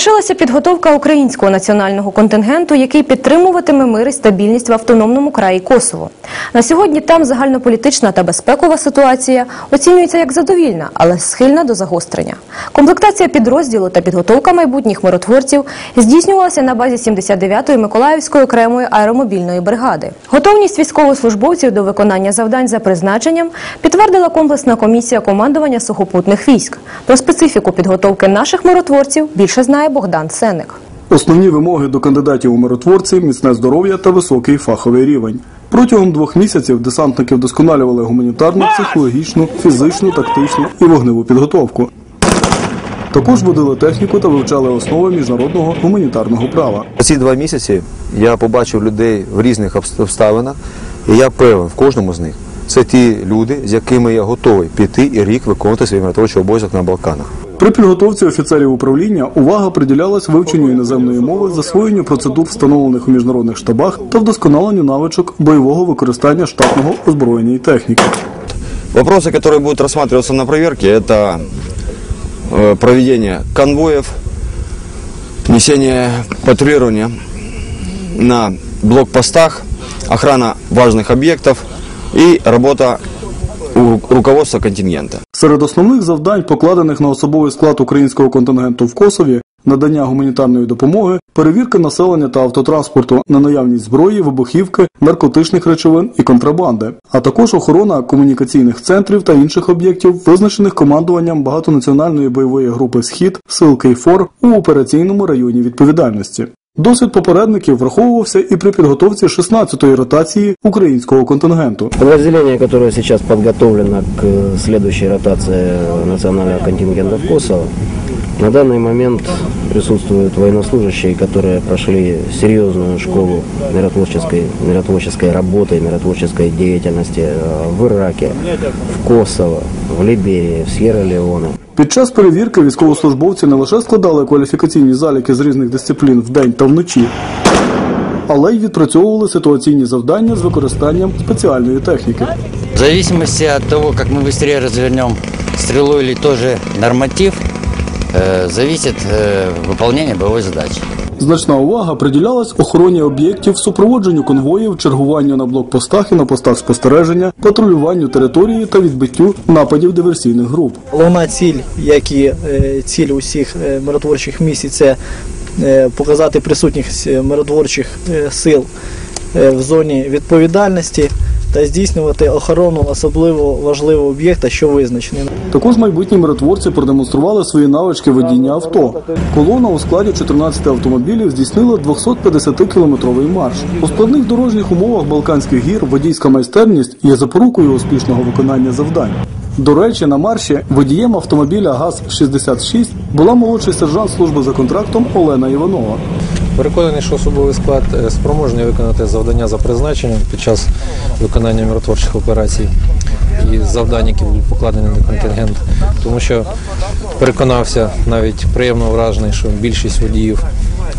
Завершилася підготовка українського національного контингенту, який підтримуватиме мир і стабільність в автономному краї Косово. На сьогодні там загальнополітична та безпекова ситуація оцінюється як задовільна, але схильна до загострення. Комплектація підрозділу та підготовка майбутніх миротворців здійснювалася на базі 79-ї Миколаївської окремої аеромобільної бригади. Готовність військовослужбовців до виконання завдань за призначенням підтвердила комплексна комісія командування сухопутних військ. Про специфіку підготовки наших миротворців більше знає Богдан Сеник. Основні вимоги до кандидатів у миротворці міцне здоров'я та високий фаховий рівень. Протягом двох місяців десантники вдосконалювали гуманітарну, психологічну, фізичну, тактичну і вогневу підготовку. Також водили техніку та вивчали основи міжнародного гуманітарного права. Ці два місяці я побачив людей в різних обставинах, і я певен в кожному з них. Це ті люди, з якими я готовий піти і рік виконувати свій миротворчий обов'язок на Балканах. При підготовці офіцерів управління увага приділялась вивченню іноземної мови, засвоєнню процедур, встановлених у міжнародних штабах, та вдосконаленню навичок бойового використання штатного озброєння і техніки. Вопросы, которые будут рассматриваться на проверке, это э, проведение конвоев, несение патрулирования на блокпостах, охрана важных объектов и работа у руководства контингента. Серед основних завдань, покладених на особовий склад українського контингенту в Косові, надання гуманітарної допомоги, перевірка населення та автотранспорту на наявність зброї, вибухівки, наркотичних речовин і контрабанди, а також охорона комунікаційних центрів та інших об'єктів, визначених командуванням багатонаціональної бойової групи Схід сил Кейфор у операційному районі відповідальності. Досвід попередників враховувався і при підготовці 16-ї ротації українського контингенту. Подразделение, которое сейчас подготовлено к э, следующей ротации национального контингента в Косово, на данный момент присутствуют военнослужащие, которые прошли серьезную школу миротворческой, миротворческой работы, миротворческой деятельности э, в Ираке, в Косово, в Либерии, в Сьерра-Леоне. Під час перевірки військовослужбовці не лише складали кваліфікаційні заліки з різних дисциплін вдень та вночі, але й відпрацьовували ситуаційні завдання з використанням спеціальної техніки. В зависимости от того, как мы быстрее развернем стрелу или тоже норматив, э, зависит э, выполнение боевой задачи. Значна увага приділялась охороні об'єктів, супроводженню конвоїв, чергуванню на блокпостах і на постах спостереження, патрулюванню території та відбиттю нападів диверсійних груп. Головна ціль, як і е, ціль усіх е, миротворчих місій, це е, показати присутність миротворчих сил в зоні відповідальності та здійснювати охорону особливо важливого об'єкта, що визначений. Також майбутні миротворці продемонстрували свої навички водіння авто. Колона у складі 14 автомобілів здійснила 250-кілометровий марш. У складних дорожніх умовах Балканських гір водійська майстерність є запорукою успішного виконання завдань. До речі, на марші водієм автомобіля ГАЗ-66 була молодший сержант служби за контрактом Олена Іванова. Переконаний, що особовий склад е, спроможний виконати завдання за призначенням під час виконання миротворчих операцій і завдань, які будуть покладені на контингент, тому що переконався навіть приємно вражений, що більшість водіїв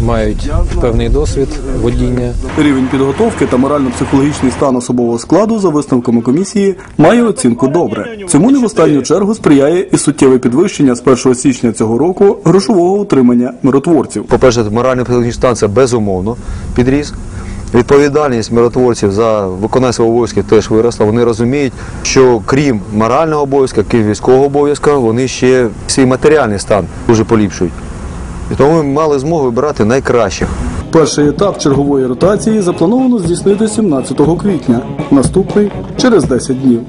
мають певний досвід водіння. Рівень підготовки та морально-психологічний стан особового складу за висновками комісії має оцінку добре. Цьому не в останню чергу сприяє і суттєве підвищення з 1 січня цього року грошового утримання миротворців. По-перше, моральний психологічний стан це безумовно підріс. Відповідальність миротворців за виконання свого обов'язків теж виросла. Вони розуміють, що крім морального обов'язка, крім військового обов'язка, вони ще свій матеріальний стан дуже поліпшують. І тому ми мали змогу вибирати найкращих. Перший етап чергової ротації заплановано здійснити 17 квітня, наступний через 10 днів.